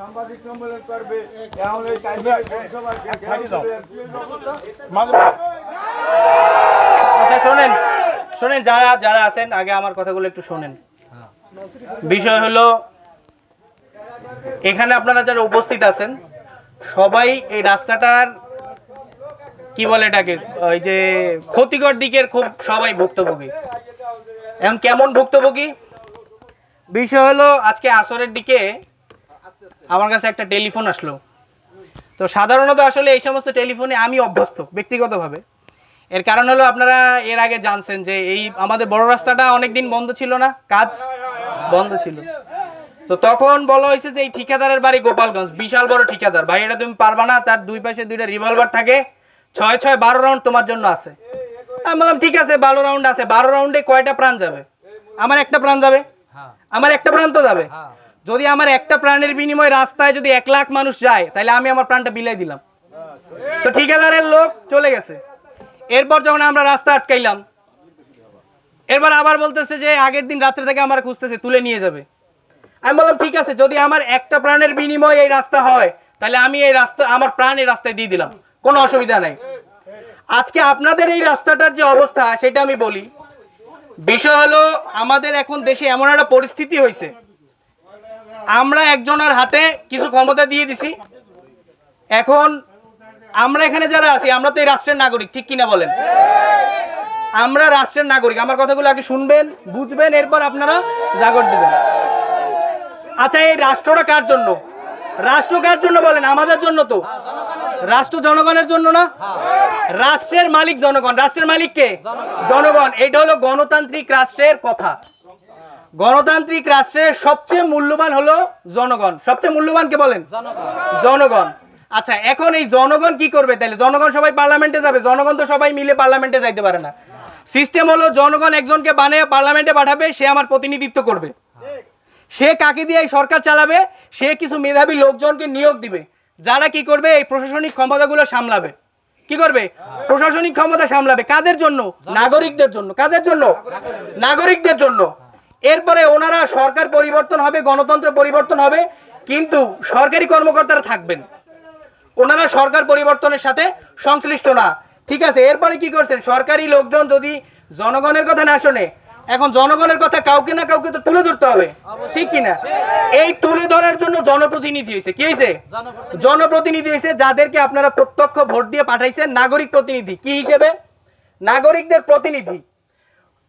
সাংবাদিক সম্মেলন করবে। এখন এই কাজে আচ্ছা শোনেন শোনেন যারা যারা আছেন আগে আমার কথাগুলো একটু শোনেন। বিষয় হলো এখানে আপনারা যারা উপস্থিত আছেন সবাই এই রাস্তাটার কি বলে এটাকে ওই যে ক্ষতিকর দিকের খুব সবাই ভুক্তভোগী। এখন কেমন ভুক্তভোগী? বিষয় হলো আজকে আসরের দিকে আমার কাছে একটা টেলিফোন আসলো। তো সাধারণত আসলে এই সমস্ত টেলিফোনে আমি অভ্যস্ত ব্যক্তিগতভাবে। এর কারণ হলো আপনারা এর আগে জানছেন যে এই আমাদের বড় রাস্তাটা অনেক দিন বন্ধ ছিল না কাজ বন্ধ ছিল। তো তখন বলা হয়েছে যে এই ঠিকাদারের বাড়ি গোপালগঞ্জ বিশাল বড় ঠিকাদার। ভাই এটা তুমি পারবা না তার দুই পাশে দুইটা রিভলভার থাকে। ছয় ছয় বারো রাউন্ড তোমার জন্য আছে। আমি বললাম ঠিক আছে বারো রাউন্ড আছে বারো রাউন্ডে কয়টা প্রাণ যাবে? আমার একটা প্রাণ যাবে। আমার একটা প্রাণ তো যাবে। যদি আমার একটা প্রাণের বিনিময়ে রাস্তায় যদি এক লাখ মানুষ যায়, তাহলে আমি আমার প্রাণটা বিলাই দিলাম। তো ঠিকাদারের লোক চলে গেছে। এরপর যখন আমরা রাস্তা আটকাইলাম, এরপর আবার বলতেছে যে আগের দিন রাত্রে থেকে আমার খুঁজতেছে, তুলে নিয়ে যাবে। আমি বললাম, ঠিক আছে, যদি আমার একটা প্রাণের বিনিময়ে এই রাস্তা হয়, তাহলে আমি এই রাস্তা, আমার প্রাণ এই রাস্তায় দিয়ে দিলাম। কোনো অসুবিধা নাই। আজকে আপনাদের এই রাস্তাটার যে অবস্থা, সেটা আমি বলি। বিষয় হলো, আমাদের এখন দেশে এমন একটা পরিস্থিতি হয়েছে আমরা একজনের হাতে কিছু ক্ষমতা দিয়ে দিছি। এখন আমরা এখানে যারা আছি, আমরা তো এই রাষ্ট্রের নাগরিক, ঠিক কিনা বলেন? আমরা রাষ্ট্রের নাগরিক, আমার কথাগুলো আগে শুনবেন, বুঝবেন, এরপর আপনারা জাগর দিবেন। আচ্ছা এই রাষ্ট্রটা কার জন্য? রাষ্ট্র কার জন্য বলেন? আমাদের জন্য তো। রাষ্ট্র জনগণের জন্য না? রাষ্ট্রের মালিক জনগণ। রাষ্ট্রের মালিক কে? জনগণ। এটা হলো গণতান্ত্রিক রাষ্ট্রের কথা। গণতান্ত্রিক রাষ্ট্রের সবচেয়ে মূল্যবান হলো জনগণ। সবচেয়ে মূল্যবান কে বলেন? জনগণ। আচ্ছা এখন এই জনগণ কি করবে তাহলে? জনগণ সবাই পার্লামেন্টে যাবে। জনগণ তো সবাই মিলে পার্লামেন্টে যাইতে পারে না। সিস্টেম হলো জনগণ একজনকে বানিয়ে পার্লামেন্টে পাঠাবে সে আমার প্রতিনিধিত্ব করবে। সে কাকে দিয়ে এই সরকার চালাবে? সে কিছু মেধাবী লোকজনকে নিয়োগ দিবে। যারা কি করবে? এই প্রশাসনিক ক্ষমতাগুলো সামলাবে। কি করবে? প্রশাসনিক ক্ষমতা সামলাবে। কাদের জন্য? নাগরিকদের জন্য। কাদের জন্য? নাগরিকদের জন্য। এরপরে ওনারা সরকার পরিবর্তন হবে, গণতন্ত্র পরিবর্তন হবে, কিন্তু সরকারি কর্মকর্তারা থাকবেন। ওনারা সরকার পরিবর্তনের সাথে সংশ্লিষ্ট না। ঠিক আছে, এরপরে কি করছেন? সরকারি লোকজন যদি জনগণের কথা না শোনে, এখন জনগণের কথা কাউকে না কাউকে তো তুলে ধরতে হবে। ঠিক কিনা এই তুলে ধরার জন্য জনপ্রতিনিধি হয়েছে। কি হয়েছে? জনপ্রতিনিধি হয়েছে যাদেরকে আপনারা প্রত্যক্ষ ভোট দিয়ে পাঠাইছেন, নাগরিক প্রতিনিধি। কি হিসেবে? নাগরিকদের প্রতিনিধি।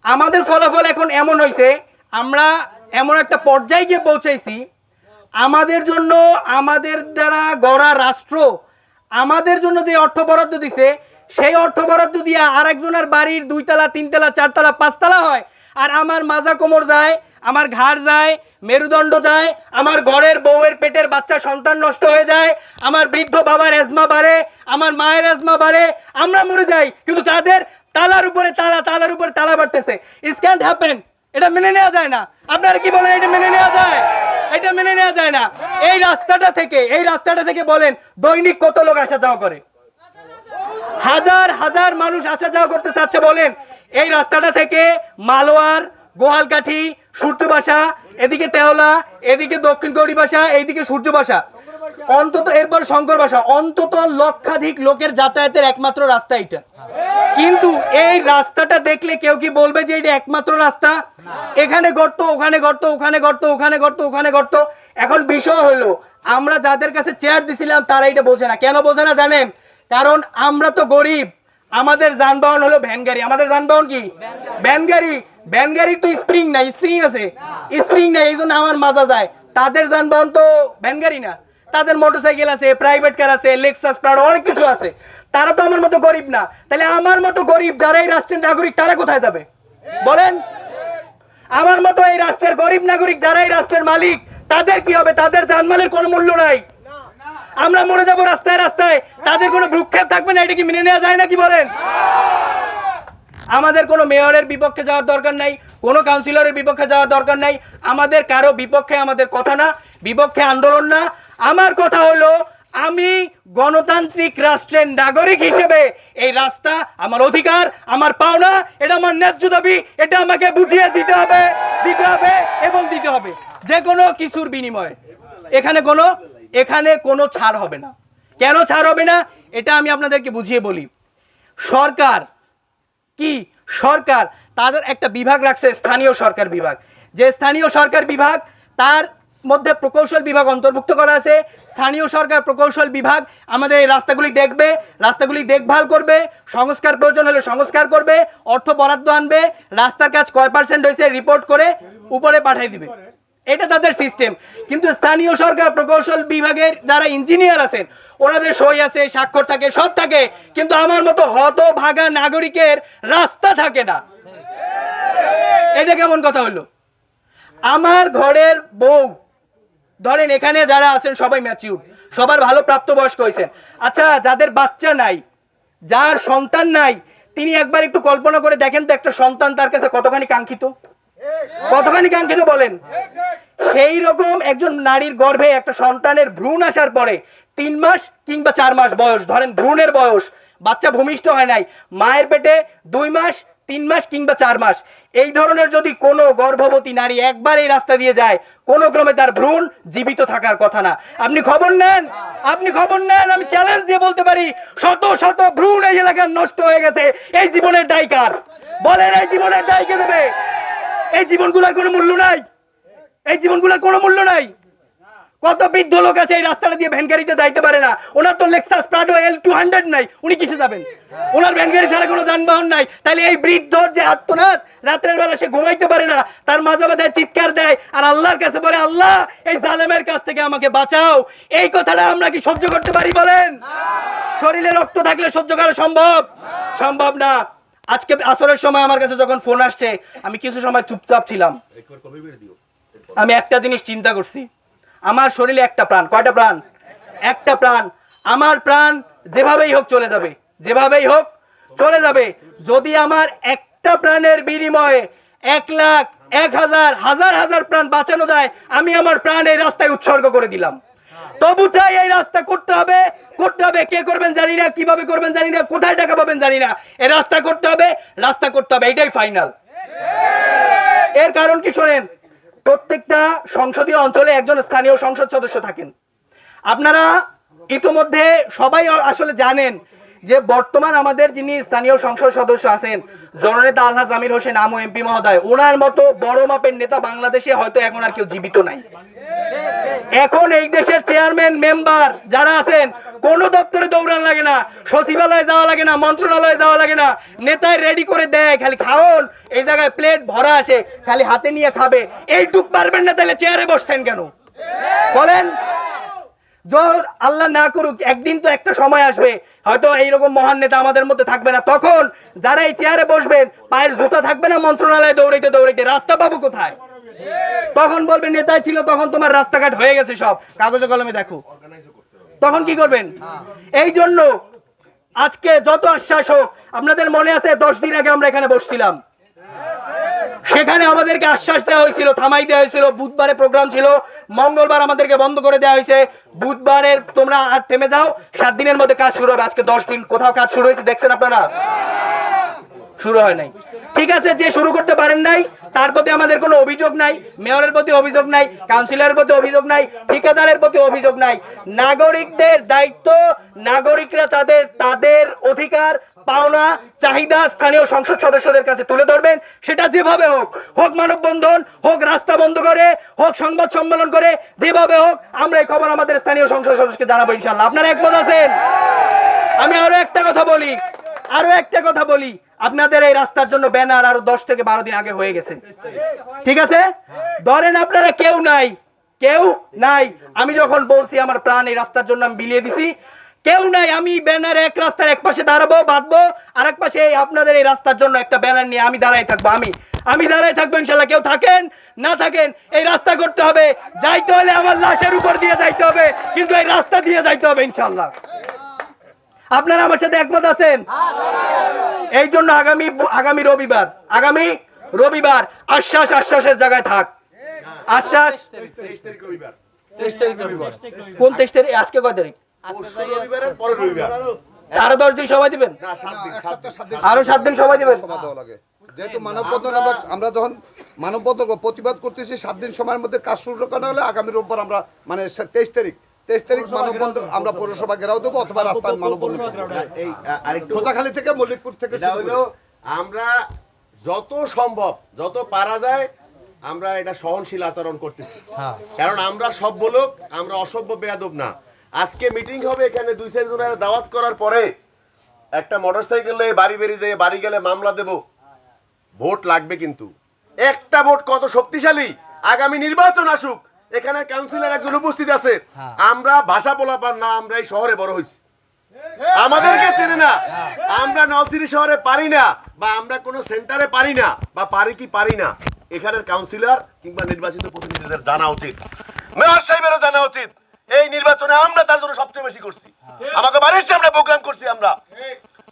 আমাদের ফলাফল এখন এমন হয়েছে আমরা এমন একটা পর্যায়ে গিয়ে পৌঁছাইছি, আমাদের জন্য, আমাদের দ্বারা গড়া রাষ্ট্র আমাদের জন্য যে অর্থ বরাদ্দ দিছে, সেই অর্থ বরাদ্দ দিয়ে আর একজনের বাড়ির দুইতলা, তিনতলা, চারতলা, পাঁচতলা হয়, আর আমার মাজা কোমর যায়, আমার ঘাড় যায়, মেরুদণ্ড যায়, আমার ঘরের বউয়ের পেটের বাচ্চা, সন্তান নষ্ট হয়ে যায়, আমার বৃদ্ধ বাবার এজমা বাড়ে, আমার মায়ের এজমা বাড়ে, আমরা মরে যাই, কিন্তু তাদের তালার উপরে তালা, তালার উপরে তালা বাড়তেছে। ইস ক্যান্ট হ্যাপেন এটা মেনে নেওয়া যায় না। আপনারা কি বলেন, এটা মেনে নেওয়া যায়? এটা মেনে নেওয়া যায় না। এই রাস্তাটা থেকে, এই রাস্তাটা থেকে বলেন, দৈনিক কত লোক আসা যাওয়া করে? হাজার হাজার মানুষ আসা যাওয়া করতে চাচ্ছে, বলেন। এই রাস্তাটা থেকে মালোয়ার, গোহালকাঠি, সূর্যবাসা, এদিকে তেওলা, এদিকে দক্ষিণ গৌরী বাসা, এইদিকে সূর্যবাসা। অন্তত এরপর শঙ্কর বাসা। অন্তত লক্ষাধিক লোকের যাতায়াতের একমাত্র রাস্তা এটা কিন্তু এই রাস্তাটা দেখলে কেউ কি বলবে যে এটা একমাত্র রাস্তা? এখানে গর্ত, ওখানে গর্ত ওখানে গর্ত ওখানে গর্ত ওখানে গর্ত। এখন বিষয় হলো, আমরা যাদের কাছে চেয়ার দিছিলাম, তারা এটা বোঝে না। কেন বোঝে না জানেন? কারণ আমরা তো গরিব। আমাদের যানবাহন হলো ভ্যান গাড়ি। আমাদের যানবাহন কি? ভ্যান গাড়ি। ভ্যান গাড়ির তো স্প্রিং নাই স্প্রিং আছে। স্প্রিং নাই, এই জন্য আমার মাজা যায়। তাদের যানবাহন তো ভ্যান গাড়ি না। তাদের মোটরসাইকেল আছে প্রাইভেট কার আছে লেক্সাস প্রাড়ো অনেক কিছু আছে। তারা তো আমার মতো গরিব না। তাহলে আমার মতো গরিব যারা এই রাষ্ট্রের নাগরিক, তারা কোথায় যাবে? বলেন। আমার মতো এই রাষ্ট্রের গরিব নাগরিক যারা এই রাষ্ট্রের মালিক, তাদের কি হবে? তাদের জানমালের কোনো মূল্য নাই। আমরা মরে যাব রাস্তায় রাস্তায়। তাদের কোনো ভ্রুক্ষেপ থাকবে না, এটা কি মেনে নেওয়া যায় না কি বলেন? আমাদের কোনো মেয়রের বিপক্ষে যাওয়ার দরকার নাই, কোনো কাউন্সিলরের বিপক্ষে যাওয়ার দরকার নাই। আমাদের কারও বিপক্ষে আমাদের কথা না, বিপক্ষে আন্দোলন না। আমার কথা হলো আমি গণতান্ত্রিক রাষ্ট্রের নাগরিক হিসেবে এই রাস্তা আমার অধিকার, আমার পাওনা, এটা আমার ন্যায্য দাবি, এটা আমাকে বুঝিয়ে দিতে হবে দিতে হবে এবং দিতে হবে। যে কোনো কিছুর বিনিময়ে। এখানে কোনো এখানে কোনো ছাড় হবে না। কেন ছাড় হবে না? এটা আমি আপনাদেরকে বুঝিয়ে বলি। সরকার, কি? সরকার, তাদের একটা বিভাগ রাখছে, স্থানীয় সরকার বিভাগ। যে স্থানীয় সরকার বিভাগ, তার মধ্যে প্রকৌশল বিভাগ অন্তর্ভুক্ত করা আছে। স্থানীয় সরকার প্রকৌশল বিভাগ আমাদের এই রাস্তাগুলি দেখবে, রাস্তাগুলি দেখভাল করবে, সংস্কার প্রয়োজন হলে সংস্কার করবে, অর্থ বরাদ্দ আনবে, রাস্তার কাজ কয় পার্সেন্ট হয়েছে রিপোর্ট করে উপরে পাঠিয়ে দিবে। এটা তাদের সিস্টেম কিন্তু স্থানীয় সরকার প্রকৌশল বিভাগের যারা ইঞ্জিনিয়ার আছেন, ওনাদের সই আছে, স্বাক্ষর থাকে, সব থাকে। কিন্তু আমার মতো হত ভাগা নাগরিকের রাস্তা থাকে না। এটা কেমন কথা হলো? আমার ঘরের বউ ধরেন এখানে যারা আছেন সবাই ম্যাচিউর সবার ভালো প্রাপ্তবয়স্ক হয়েছেন। আচ্ছা যাদের বাচ্চা নাই, যার সন্তান নাই, তিনি একবার একটু কল্পনা করে দেখেন তো একটা সন্তান তার কাছে কতখানি কাঙ্ক্ষিত? কতখানি কাঙ্ক্ষিত বলেন? সেই রকম একজন নারীর গর্ভে একটা সন্তানের ভ্রূণ আসার পরে তিন মাস কিংবা চার মাস বয়স, ধরেন ভ্রূণের বয়স, বাচ্চা ভূমিষ্ঠ হয় নাই, মায়ের পেটে দুই মাস তিন মাস কিংবা চার মাস, এই ধরনের যদি কোনো গর্ভবতী নারী একবার এই রাস্তা দিয়ে যায়, কোনো ক্রমে তার ভ্রূণ জীবিত থাকার কথা না। আপনি খবর নেন, আপনি খবর নেন, আমি চ্যালেঞ্জ দিয়ে বলতে পারি, শত শত ভ্রূণ এই এলাকার নষ্ট হয়ে গেছে। এই জীবনের দায়কার বলেন, এই জীবনের দায় কে দেবে? এই জীবনগুলোর কোনো মূল্য নাই। এই জীবনগুলোর কোনো মূল্য নাই। কত বৃদ্ধ লোক আছে এই রাস্তাটা দিয়ে ভ্যান গাড়িতে যাইতে পারে না? ওনার তো Lexus Prado L two hundred নাই। উনি কিসে যাবেন? ওনার ভ্যান গাড়ি ছাড়া কোনো যানবাহন নাই। তাহলে এই বৃদ্ধর যে আত্মনাথ রাত্রের বেলা সে ঘুমাইতে পারে না। তার মাঝে মাঝে চিৎকার দেয় আর আল্লাহর কাছে বলে আল্লাহ এই জালেমের কাছ থেকে আমাকে বাঁচাও। এই কথাটা আমরা কি সহ্য করতে পারি বলেন? শরীরে রক্ত থাকলে সহ্য করা সম্ভব? সম্ভব না। আজকে আসরের সময় আমার কাছে যখন ফোন আসছে আমি কিছু সময় চুপচাপ ছিলাম। আমি একটা জিনিস চিন্তা করছি। আমার শরীরে একটা প্রাণ। কয়টা প্রাণ? একটা প্রাণ। আমার প্রাণ যেভাবেই হোক চলে যাবে, যেভাবেই হোক চলে যাবে। যদি আমার একটা প্রাণের বিনিময়ে এক লাখ, এক হাজার হাজার হাজার প্রাণ বাঁচানো যায়, আমি আমার প্রাণ এই রাস্তায় উৎসর্গ করে দিলাম। তবু চাই এই রাস্তা করতে হবে করতে হবে কে করবেন জানি না, কীভাবে করবেন জানি না, কোথায় টাকা পাবেন জানি না। এই রাস্তা করতে হবে, রাস্তা করতে হবে, এটাই ফাইনাল এর কারণ কি শোনেন? প্রত্যেকটা সংসদীয় অঞ্চলে একজন স্থানীয় সংসদ সদস্য থাকেন। আপনারা ইতিমধ্যে সবাই আসলে জানেন যে বর্তমান আমাদের যিনি স্থানীয় সংসদ সদস্য আছেন, জননেতা আলহাজ আমির হোসেন, আমু এমপি মহোদয় ওনার মতো বড় মাপের নেতা বাংলাদেশে হয়তো এখন আর কেউ জীবিত নাই। এখন এই দেশের চেয়ারম্যান, মেম্বার যারা আছেন, কোনো দপ্তরে দৌড়ান লাগে না, সচিবালয়ে যাওয়া লাগে না, মন্ত্রণালয়ে যাওয়া লাগে না, নেতায় রেডি করে দেয়, খালি খাওন, এই জায়গায় প্লেট ভরা আসে, খালি হাতে নিয়ে খাবে। এইটুক পারবেন না, তাহলে চেয়ারে বসছেন কেন? বলেন জোর আল্লাহ না করুক, একদিন তো একটা সময় আসবে, হয়তো এইরকম মহান নেতা আমাদের মধ্যে থাকবে না। তখন যারা এই চেয়ারে বসবেন, পায়ের জুতা থাকবে না মন্ত্রণালয়ে দৌড়াইতে দৌড়াইতে, রাস্তা পাবো কোথায়? তখন বলবে, নেতাই ছিল তখন তোমার রাস্তাঘাট হয়ে গেছে সব। কাগজে কলমে দেখো। তখন কি করবেন? এই জন্য আজকে যত আশ্বাস হোক, আপনাদের মনে আছে দশ দিন আগে আমরা এখানে বসছিলাম। সেখানে আমাদেরকে আশ্বাস দেওয়া হয়েছিল, থামাই দেওয়া হয়েছিল, বুধবারে প্রোগ্রাম ছিল, মঙ্গলবার আমাদেরকে বন্ধ করে দেওয়া হয়েছে। বুধবারের তোমরা আর থেমে যাও, সাত দিনের মধ্যে কাজ শুরু হবে, আজকে দশ দিন কোথাও কাজ শুরু হয়েছে, দেখছেন আপনারা? শুরু হয় নাই। ঠিক আছে, যে শুরু করতে পারেন নাই, তার প্রতি আমাদের কোনো অভিযোগ নাই, মেয়রের প্রতি অভিযোগ নাই, কাউন্সিলরের প্রতি অভিযোগ নাই, ঠিকাদারের প্রতি অভিযোগ নাই। নাগরিকদের দায়িত্ব, নাগরিকরা তাদের তাদের অধিকার, পাওনা, চাহিদা স্থানীয় সংসদ সদস্যদের কাছে তুলে ধরবেন। সেটা যেভাবে হোক হোক মানববন্ধন, হোক রাস্তা বন্ধ করে, হোক সংবাদ সম্মেলন করে, যেভাবে হোক, আমরা এই খবর আমাদের স্থানীয় সংসদ সদস্যকে জানাব ইনশাল্লাহ আপনারা একমত আছেন? আমি আরও একটা কথা বলি, আরও একটা কথা বলি। আপনাদের এই রাস্তার জন্য ব্যানার আরও দশ থেকে বারো দিন আগে হয়ে গেছে। ঠিক আছে? ধরেন আপনারা কেউ নাই কেউ নাই। আমি যখন বলছি আমার প্রাণ এই রাস্তার জন্য আমি বিলিয়ে দিছি, কেউ নাই, আমি ব্যানার এক রাস্তার এক পাশে দাঁড়াবো, বাঁধবো আর এক পাশে এই আপনাদের এই রাস্তার জন্য একটা ব্যানার নিয়ে আমি দাঁড়াই থাকব, আমি। আমি দাঁড়াই থাকব ইনশাল্লাহ কেউ থাকেন, না থাকেন, এই রাস্তা করতে হবে। যাইতে হলে আমার লাশের উপর দিয়ে যাইতে হবে, কিন্তু এই রাস্তা দিয়ে যাইতে হবে ইনশাল্লাহ আপনারা আমার সাথে একমত আছেন? এই জন্য আগামী আগামী রবিবার আগামী রবিবার আশ্বাস আশ্বাসের জায়গায় থাক। আশ্বাস কোন তেইশ তারিখ? আজকে কয় তারিখ? আরও দশ দিন সময় দিবেন? আরও সাত দিন সময় দিবেন? সময় দেওয়া লাগে। যেহেতু মানববন্ধন আমরা আমরা যখন মানববন্ধন প্রতিবাদ করতেছি সাত দিন সময়ের মধ্যে কাজ শুরু করা হলে আগামী রোববার আমরা মানে তেইশ তারিখ। তেইশ তারিখ মানববন্ধন আমরা পৌরসভা ঘেরাও দেবো অথবা রাস্তায় মানববন্ধন। এই খোঁজাখালী থেকে মল্লিকপুর থেকে আমরা যত সম্ভব যত পারা যায় আমরা এটা সহনশীল আচরণ করতেছি। হ্যাঁ। কারণ আমরা সব লোক আমরা অসভ্য বেয়াদব না। আজকে মিটিং হবে এখানে দুই চার জনের দাওয়াত করার পরে একটা মোটরসাইকেল নিয়ে বাড়ি বেরিয়ে যেয়ে বাড়ি গেলে মামলা দেব। ভোট লাগবে কিন্তু। একটা ভোট কত শক্তিশালী? আগামী নির্বাচন আসুক। এখানে কাউন্সিলর একজন উপস্থিত আছে। আমরা ভাষা পোলাপান না আমরা এই শহরে বড় হয়েছি আমাদেরকে চেনে না। আমরা নলছিরি শহরে পারি না বা আমরা কোনো সেন্টারে পারি না বা পারি কি পারি না। এখানের কাউন্সিলর কিংবা নির্বাচিত প্রতিনিধিদের জানা উচিত। মেয়র সাহেবেরও জানা উচিত। এই নির্বাচনে আমরা তার জন্য সবচেয়ে বেশি করছি। আমাকে বাড়ির সামনে প্রোগ্রাম করছি আমরা।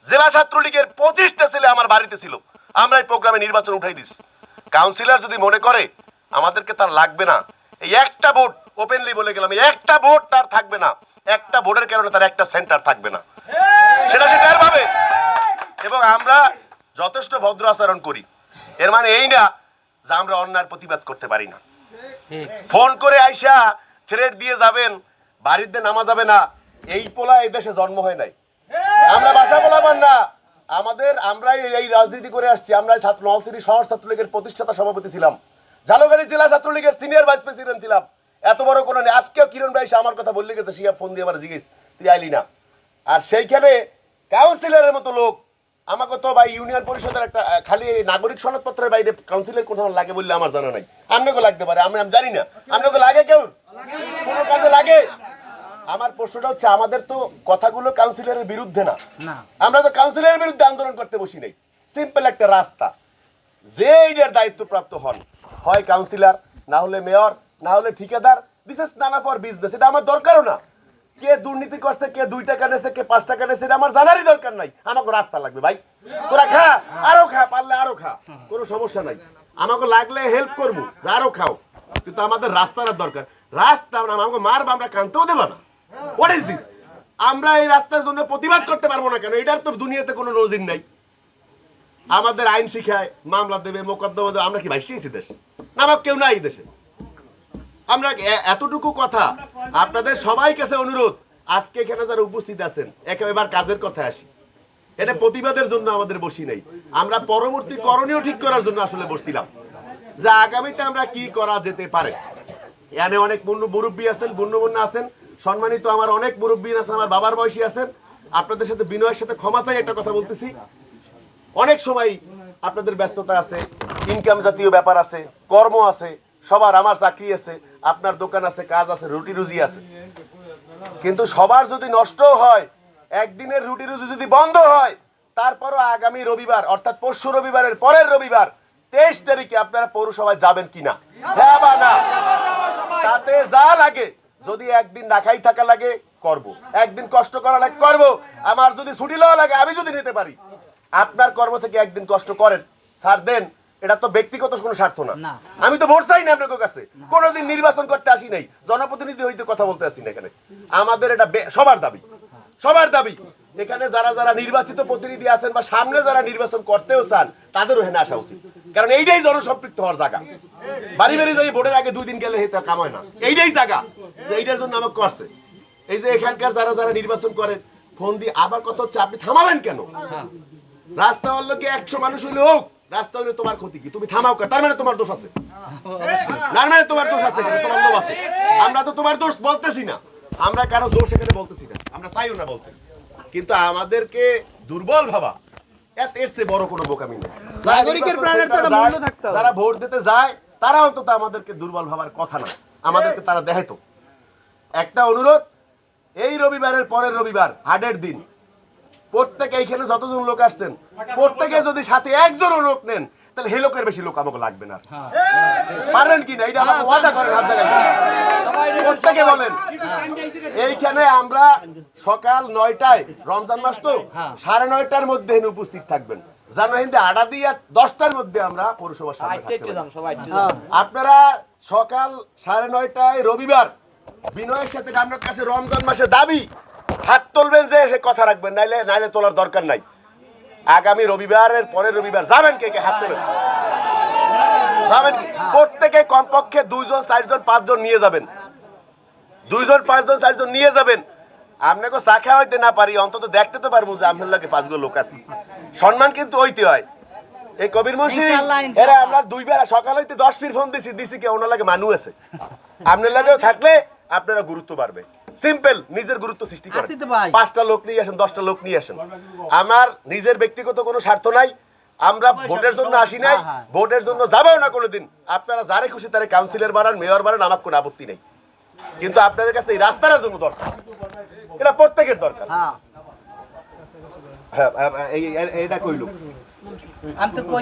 জেলা ছাত্রলীগের পঁচিশটা ছেলে আমার বাড়িতে ছিল। আমরা এই প্রোগ্রামে নির্বাচন উঠাই দিছি। কাউন্সিলর যদি মনে করে আমাদেরকে তার লাগবে না। এই একটা ভোট ওপেনলি বলে গেলাম এই একটা ভোট তার থাকবে না। একটা ভোটের কারণে তার একটা সেন্টার থাকবে না। সেটা সে টের পাবে। এবং আমরা যথেষ্ট ভদ্র আচরণ করি। এর মানে এই না যে আমরা অন্যায়ের প্রতিবাদ করতে পারি না। ফোন করে আইসা থ্রেড দিয়ে যাবেন বাড়িতে নামা যাবে না। এই পোলা এই দেশে জন্ম হয় নাই। আমরা বাসা বলাবার না। আমাদের আমরাই এই- রাজনীতি করে আসছি। আমরা ছাত্র নলসিটি শহর ছাত্রলীগের প্রতিষ্ঠাতা সভাপতি ছিলাম। ঝালকাঠি জেলা ছাত্রলীগের সিনিয়র ভাইস প্রেসিডেন্ট ছিলাম। এত বড় কোনো নেই আজকেও কিরণ ভাই আমার কথা বললে গেছে শিয়া ফোন দিয়ে আমার জিজ্ঞেস তুই আইলি না? আর সেইখানে কাউন্সিলরের মতো লোক আমাকে তো ভাই ইউনিয়ন পরিষদের একটা খালি নাগরিক সনদপত্রের বাইরে কাউন্সিলের কোথাও লাগে বললে আমার জানা নাই। আপনাকে লাগতে পারে আমি আমি জানি না। আপনাকে লাগে কেউ? কোনো কাজে লাগে? আমার প্রশ্নটা হচ্ছে আমাদের তো কথাগুলো কাউন্সিলরের বিরুদ্ধে না। না। আমরা তো কাউন্সিলরের বিরুদ্ধে আন্দোলন করতে বসি নাই। সিম্পল একটা রাস্তা। যে এইটার দায়িত্বপ্রাপ্ত হন হয় কাউন্সিলর না হলে মেয়র না হলে ঠিকাদার দিস ইজ নানা ফর বিজনেস এটা আমার দরকারও না। কে দুর্নীতি করছে, কে দুই টাকা নেছে, কে পাঁচ টাকা নেছে আমার জানারই দরকার নাই। আমাকে রাস্তা লাগবে ভাই। তোরা খা, আরও খা, পারলে আরও খা, কোনো সমস্যা নাই। আমাকে লাগলে হেল্প করব আরও খাও। কিন্তু আমাদের রাস্তার দরকার। রাস্তা আমরা আমাকে মারবা, আমরা কানতেও দেবো না। হোয়াট ইজ দিস আমরা এই রাস্তার জন্য প্রতিবাদ করতে পারব না কেন? এটার তো দুনিয়াতে কোনো নজির নাই। আমাদের আইন শিখায়, মামলা দেবে, মোকদ্দমা দেবে, আমরা কি ভাইসিয়েছি দেশে? না আমার কেউ নাই দেশে। আমরা এতটুকু কথা আপনাদের সবাই কাছে অনুরোধ, আজকে এখানে যারা উপস্থিত আছেন, একেবারে কাজের কথা আসি। এটা প্রতিবাদের জন্য আমাদের বসি নাই। আমরা পরবর্তী করণীয় ঠিক করার জন্য আসলে বসছিলাম। যে আগামীতে আমরা কি করা যেতে পারে? এখানে অনেক মুন্নু মুরব্বী আছেন, বন্য বন্য আছেন। সম্মানিত আমার অনেক মুরব্বী আছেন আমার বাবার বয়সী আছেন। আপনাদের সাথে বিনয়ের সাথে ক্ষমা চাই, একটা কথা বলতেছি। অনেক সময় আপনাদের ব্যস্ততা আছে ইনকাম জাতীয় ব্যাপার আছে, কর্ম আছে, সবার আমার চাকরি আছে, আপনার দোকান আছে, কাজ আছে, রুটি রুজি আছে। কিন্তু সবার যদি নষ্ট হয়, একদিনের রুটি রুজি যদি বন্ধ হয়, তারপরও আগামী রবিবার, অর্থাৎ পরশু রবিবারের পরের রবিবার, তেইশ তারিখে আপনারা পৌরসভায় যাবেন কিনা? হ্যাঁ না? তাতে যা লাগে, যদি একদিন না খাই থাকা লাগে, করব। একদিন কষ্ট করা লাগে, করব। আমার যদি ছুটি লওয়া লাগে, আমি যদি নিতে পারি। আপনার কর্ম থেকে একদিন কষ্ট করেন ছাড় দেন এটা তো ব্যক্তিগত কোনো স্বার্থ না। আমি তো ভোট চাই না আপনাদের কাছে। কোনোদিন নির্বাচন করতে আসি নাই জনপ্রতিনিধি হইতে কথা বলতে আসি না এখানে। আমাদের এটা সবার দাবি। সবার দাবি। এখানে যারা যারা নির্বাচিত প্রতিনিধি আছেন বা সামনে যারা নির্বাচন করতেও চান তাদেরও হেনে আসা উচিত। কারণ এইটাই জনসম্পৃক্ত হওয়ার জায়গা। বাড়ি বাড়ি যাই ভোটের আগে দুই দিন গেলে হেতে কামায় না। এইটাই জায়গা যে এইটার জন্য আমাকে করছে। এই যে এখানকার যারা যারা নির্বাচন করেন ফোন দিয়ে আবার কথা হচ্ছে আপনি থামাবেন কেন? রাস্তা হলো কি একশো মানুষ হইলে? হোক রাস্তা হলে তোমার ক্ষতি কি? তুমি থামাও কেন? তার মানে তোমার দোষ আছে। না মানে তোমার দোষ আছে তোমার লোভ আছে। আমরা তো তোমার দোষ বলতেছি না। আমরা কারও দোষ এখানে বলতেছি না। আমরা চাইও না বলতে। কিন্তু আমাদেরকে দুর্বল ভাবা এত এর চেয়ে বড় কোনো বোকামি নেই। যারা নাগরিকের প্রাণের মূল্য থাকতে। যারা ভোট দিতে যায় তারা অন্তত আমাদেরকে দুর্বল ভাবার কথা না। আমাদেরকে তারা দেখাইতো। একটা অনুরোধ এই রবিবারের পরের রবিবার হাটের দিন প্রত্যেকে এইখানে যতজন লোক আসছেন প্রত্যেকে যদি সাথে একজন লোক নেন তাহলে হে লোকের বেশি লোক আমাকে লাগবে না। পারবেন কি না? এটা আমাকে ওয়াদা করেন হাত প্রত্যেকে বলেন এইখানে আমরা সকাল নয়টায় রমজান মাস তো সাড়ে নয়টার মধ্যে উপস্থিত থাকবেন। জানো হিন্দে আড়া দিয়ে দশটার মধ্যে আমরা পৌরসভার সামনে আপনারা সকাল সাড়ে নয়টায় রবিবার বিনয়ের সাথে আপনার কাছে রমজান মাসে দাবি হাত তুলবেন যে সে কথা রাখবেন নাইলে নাইলে তোলার দরকার নাই। আগামী রবিবারের পরের রবিবার যাবেন কে কে হাত তোলেন যাবেন? প্রত্যেকে কমপক্ষে দুইজন চারজন পাঁচজন নিয়ে যাবেন। দুইজন পাঁচজন চারজন নিয়ে যাবেন। আপনাকে চা হইতে না পারি অন্তত দেখতে তো পারব যে আপনার লাগে পাঁচগুলো লোক আছে। সম্মান কিন্তু হইতে হয়। এই কবির মুন্সি। এরা আমরা দুই বেলা সকাল হইতে দশ ফির ফোন দিছি দিছি কে ওনার লাগে মানু আছে। আপনার লাগেও থাকলে আপনারা গুরুত্ব বাড়বে। সিম্পল নিজের গুরুত্ব সৃষ্টি করেন। পাঁচটা লোক নিয়ে আসেন দশটা লোক নিয়ে আসেন। আমার নিজের ব্যক্তিগত কোনো স্বার্থ নাই আমরা ভোটের জন্য আসি নাই হ্যাঁ, হ্যাঁ। ভোটের জন্য যাবেও না কোনোদিন। আপনারা যারে খুশি তারে কাউন্সিলর বানান মেয়র বানান আমার কোনো আপত্তি নেই। কিন্তু আপনাদের কাছে এই রাস্তাটা জন্য দরকার। এটা প্রত্যেকের দরকার। হ্যাঁ। হ্যাঁ, এটা কইলো